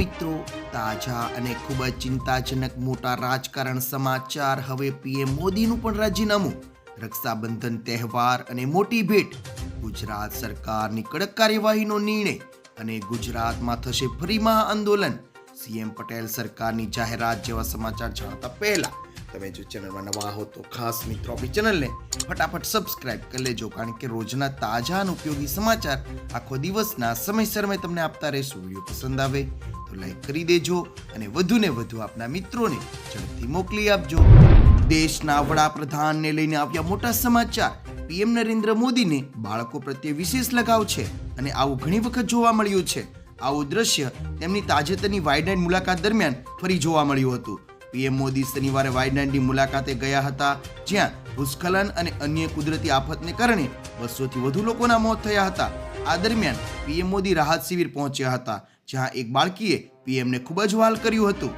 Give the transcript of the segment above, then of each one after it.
મિત્રો, તાજા અને ખૂબ જ ચિંતાજનક મોટા રાજકારણ સમાચાર હવે પીએમ મોદીનું પણ રાજીનામું. રક્ષાબંધન તહેવાર અને મોટી ભેટ. ગુજરાત સરકારની કડક કાર્યવાહીનો નિર્ણય અને ગુજરાતમાં થશે ફરી મહા આંદોલન સીએમ પટેલ સરકારની જાહેરાત જેવા સમાચાર જાણતા પહેલા તમે જો ચેનલમાં નવા હો તો ખાસ મિત્રો આપણી ચેનલને ફટાફટ સબસ્ક્રાઇબ કરી લેજો, કારણ કે રોજના તાજા અને ઉપયોગી સમાચાર આખો દિવસના સમયસર મેં તમને આપતા રહીશું. વીડિયો પસંદ આવે તો લાઈક કરી દેજો અને વધુને વધુ આપના મિત્રોને ઝડપથી મોકલી આપજો. દેશના વડાપ્રધાનને લઈને આવ્યા મોટા સમાચાર. પીએમ નરેન્દ્ર મોદીને બાળકો પ્રત્યે વિશેષ લગાવ છે અને આવું ઘણી વખત જોવા મળ્યું છે. આવું દ્રશ્ય તેમની તાજેતરની વાયનાડ મુલાકાત દરમિયાન ફરી જોવા મળ્યું હતું. પીએમ મોદી શનિવારે વાયનાડની મુલાકાતે ગયા હતા, જ્યાં ભૂસ્ખલન અને અન્ય કુદરતી આફતને કારણે બસોથી વધુ લોકોના મોત થયા હતા. આ દરમિયાન પીએમ મોદી રાહત શિબિર પહોંચ્યા હતા, જ્યાં એક બાળકીએ પીએમને ખૂબ જ વહાલ કર્યું હતું.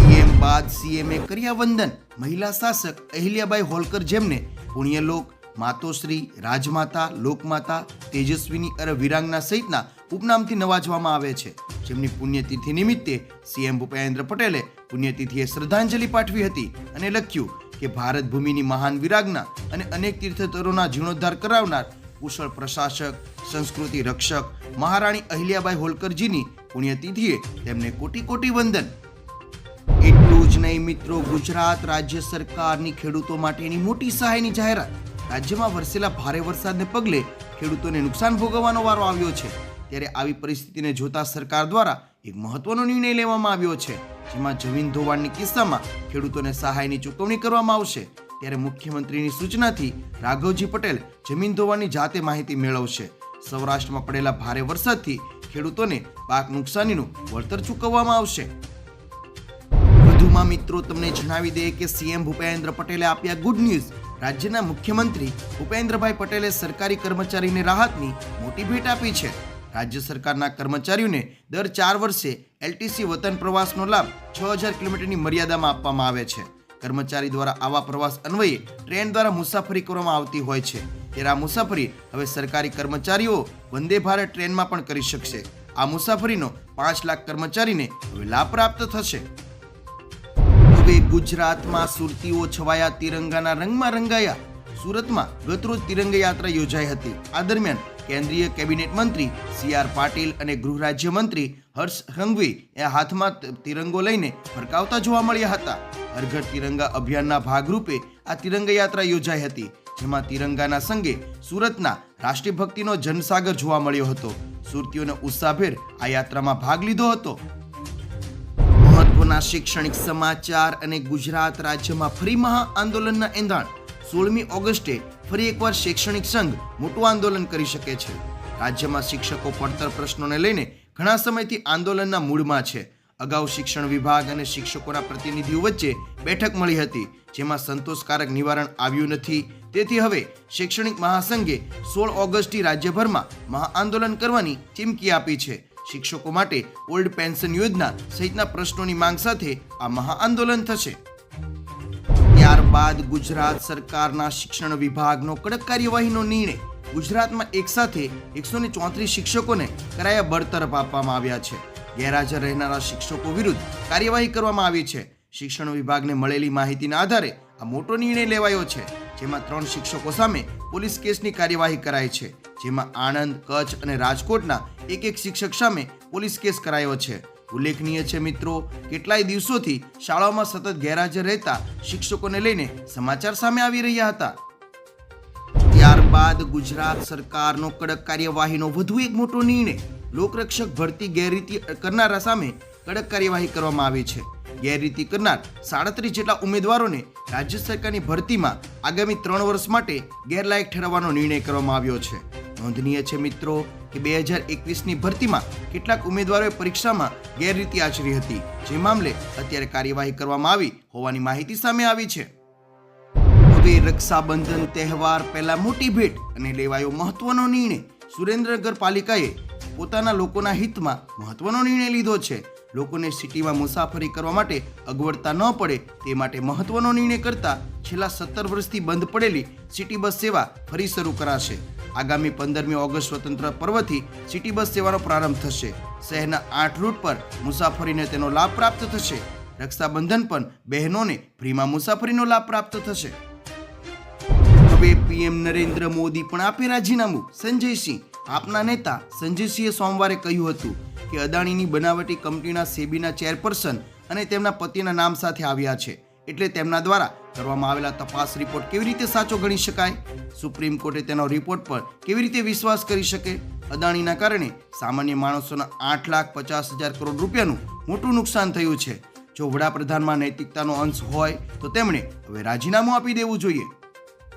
પીએમ બાદ સીએમએ કર્યા વંદન, મહિલા શાસક અહિલ્યાબાઈ હોલકર જેમને પુણ્યલોક માતોશ્રી, રાજમાતા, લોકમાતા, તેજસ્વીની અરે વિરાંગના સહિતના ઉપનામથી નવાજવામાં આવે છે. જેમની પુણ્યતિથિ નિમિત્તે સીએમ ભૂપેન્દ્ર પટેલે પુણ્યતિથિએ શ્રદ્ધાંજલિ પાઠવી હતી અને લખ્યું કે ભારત ભૂમિની મહાન વિરાગના અને અનેક તીર્થતરોના જીર્ણોદ્ધાર કરાવનાર કુશળ પ્રશાસક, સંસ્કૃતિ રક્ષક મહારાણી અહિલ્યાબાઈ હોલકરજીની પુણ્યતિથિએ તેમને કોટી કોટી વંદન. એટલું જ નહીં મિત્રો, ગુજરાત રાજ્ય સરકારની ખેડૂતો માટેની મોટી સહાયની જાહેરાત. રાજ્યમાં વરસેલા ભારે વરસાદને પગલે ખેડૂતોને નુકસાન ભોગવવાનો વારો આવ્યો છે. ત્યારે આવી પરિસ્થિતિને જોતા સરકાર દ્વારા એક મહત્વનો નિર્ણય લેવામાં આવ્યો છે, જેમાં જમીન ધોવાણની કિસ્સામાં ખેડૂતોને સહાયની ચૂકવણી કરવામાં આવશે. ત્યારે મુખ્યમંત્રીની સૂચનાથી રાઘવજી પટેલ જમીન ધોવાણની જાતે માહિતી મેળવશે. સૌરાષ્ટ્રમાં પડેલા ભારે વરસાદથી ખેડૂતોને પાક નુકસાનીનું વળતર ચૂકવવામાં આવશે. વધુમાં મિત્રો, તમને જણાવી દઈએ કે સીએમ ભૂપેન્દ્ર પટેલે આપ્યા ગુડ ન્યૂઝ. રાજ્યના મુખ્યમંત્રી ભૂપેન્દ્રભાઈ પટેલે સરકારી કર્મચારીને રાહતની મોટી ભેટ આપી છે. રાજ્ય સરકારના કર્મચારીઓને દર ચાર વર્ષે એલટીસી વતન પ્રવાસનો લાભ છ હજાર કિલોમીટરની મર્યાદામાં આપવામાં આવે છે. કર્મચારી દ્વારા આવા પ્રવાસ અન્વયે ટ્રેન દ્વારા મુસાફરી કરવામાં આવતી હોય છે. ત્યારે આ મુસાફરી હવે સરકારી કર્મચારીઓ વંદે ભારત ટ્રેનમાં પણ કરી શકશે. આ મુસાફરીનો પાંચ લાખ કર્મચારીને હવે લાભ પ્રાપ્ત થશે. હવે ગુજરાતમાં સુરતીઓ છવાયા તિરંગાના રંગમાં રંગાયા. સુરતમાં ગતરોજ તિરંગા યાત્રા યોજાઈ હતી. આ દરમિયાન કેન્દ્રીય કેબિનેટ મંત્રી સી આર પાટીલ અને ગૃહ રાજ્ય મંત્રી હર્ષ સંઘવી એ હાથમાં તિરંગો લઈને ફરકાવતા જોવા મળ્યા હતા. હરઘર તિરંગા અભિયાનના ભાગરૂપે આ તિરંગા યાત્રા યોજાઈ હતી, જેમાં તિરંગાના સંગે સુરતના રાષ્ટ્રીયભક્તિનો જનસાગર જોવા મળ્યો હતો. સુરતીઓને ઉત્સાહભેર આ યાત્રામાં ભાગ લીધો હતો. મહત્વના શૈક્ષણિક સમાચાર અને ગુજરાત રાજ્યમાં ફરી મહા આંદોલનના એંધાણ સોળમી ઓગસ્ટે ફરી એકવાર શૈક્ષણિક સંઘ મોટું આંદોલન કરી શકે છે. રાજ્યમાં શિક્ષકો પડતર પ્રશ્નોને લઈને ઘણા સમયથી આંદોલનના મૂળમાં છે. અગાઉ શિક્ષણ વિભાગ અને શિક્ષકોના પ્રતિનિધિઓ વચ્ચે બેઠક મળી હતી, જેમાં સંતોષકારક નિવારણ આવ્યું નથી. તેથી હવે શૈક્ષણિક મહાસંઘે સોળ ઓગસ્ટથી રાજ્યભરમાં મહા આંદોલન કરવાની ચીમકી આપી છે. શિક્ષકો માટે ઓલ્ડ પેન્શન યોજના સહિતના પ્રશ્નોની માંગ સાથે આ મહા આંદોલન થશે. ત્યારબાદ ગુજરાત સરકારના શિક્ષણ વિભાગનો કડક કાર્યવાહીનો નિર્ણય ગુજરાતમાં એકસાથે એકસો ને ચોત્રીસ શિક્ષકોને કરાયા બળતરફ આપવામાં આવ્યા છે. ગેરહાજર રહેનારા શિક્ષકો વિરુદ્ધ કાર્યવાહી કરવામાં આવી છે. શિક્ષણ વિભાગને મળેલી માહિતીના આધારે આ મોટો નિર્ણય લેવાયો છે, જેમાં ત્રણ શિક્ષકો સામે પોલીસ કેસની કાર્યવાહી કરાઈ છે, જેમાં આણંદ, કચ્છ અને રાજકોટના એક એક શિક્ષક સામે પોલીસ કેસ કરાયો છે. ઉલ્લેખનીય છે મિત્રો, કેટલાય દિવસોથી શાળાઓમાં સતત ગેરહાજર રહેતા શિક્ષકોને લઈને સમાચાર સામે આવી રહ્યા હતા. ત્યારબાદ ગુજરાત સરકારનો કડક કાર્યવાહીનો વધુ એક મોટો નિર્ણય લોકરક્ષક ભરતી ગેરરીતિ કરનારા સામે કડક કાર્યવાહી કરવામાં આવી છે. ગેરરીતિ કરનાર સાડત્રીસ જેટલા ઉમેદવારોને રાજ્ય સરકારની ભરતીમાં આગામી ત્રણ વર્ષ માટે ગેરલાયક ઠેરવવાનો નિર્ણય કરવામાં આવ્યો છે. નોંધનીય છે મિત્રો કે બે હજાર એકવીસની ભરતીમાં કેટલાક ઉમેદવારોએ પરીક્ષામાં ગેરરીતિ આચરી હતી. જે મામલે અત્યારે કાર્યવાહી કરવામાં આવી હોવાની માહિતી સામે આવી છે. હવે રક્ષાબંધન તહેવાર પહેલા મોટી ભેટ અને લેવાયો મહત્વનો નિર્ણય. સુરેન્દ્રનગર પાલિકાએ પોતાના લોકોના હિતમાં મહત્વનો નિર્ણય લીધો છે. લોકોને સિટીમાં મુસાફરી કરવા માટે અગવડતા ન પડે તે માટે મહત્વનો નિર્ણય કરતા છેલ્લા સત્તર વર્ષથી બંધ પડેલી સિટી બસ સેવા ફરી શરૂ કરાશે. આગામી પંદરમી ઓગસ્ટ સ્વતંત્ર પર્વથી સિટી બસ સેવાનો પ્રારંભ થશે. શહેરના આઠ રૂટ પર મુસાફરીને તેનો લાભ પ્રાપ્ત થશે. રક્ષાબંધન પણ બહેનોને ફ્રીમાં મુસાફરીનો લાભ પ્રાપ્ત થશે. હવે પીએમ નરેન્દ્ર મોદી પણ આપે રાજીનામું. સંજયસિંહ આપના નેતા સંજયસિંહે સોમવારે કહ્યું હતું કે અદાણીની બનાવટી કંપનીના સેબીના ચેરપર્સન અને તેમના પતિના નામ સાથે આવ્યા છે. એટલે તેમના દ્વારા કરવામાં આવેલા તપાસ રિપોર્ટ કેવી રીતે સાચો ગણી શકાય? સુપ્રીમ કોર્ટે તેનો રિપોર્ટ પર કેવી રીતે વિશ્વાસ કરી શકે? અદાણીના કારણે સામાન્ય માણસોના આઠ લાખ પચાસ હજાર કરોડ રૂપિયાનું મોટું નુકસાન થયું છે. જો વડાપ્રધાનમાં નૈતિકતાનો અંશ હોય, તો તેમણે હવે રાજીનામું આપી દેવું જોઈએ.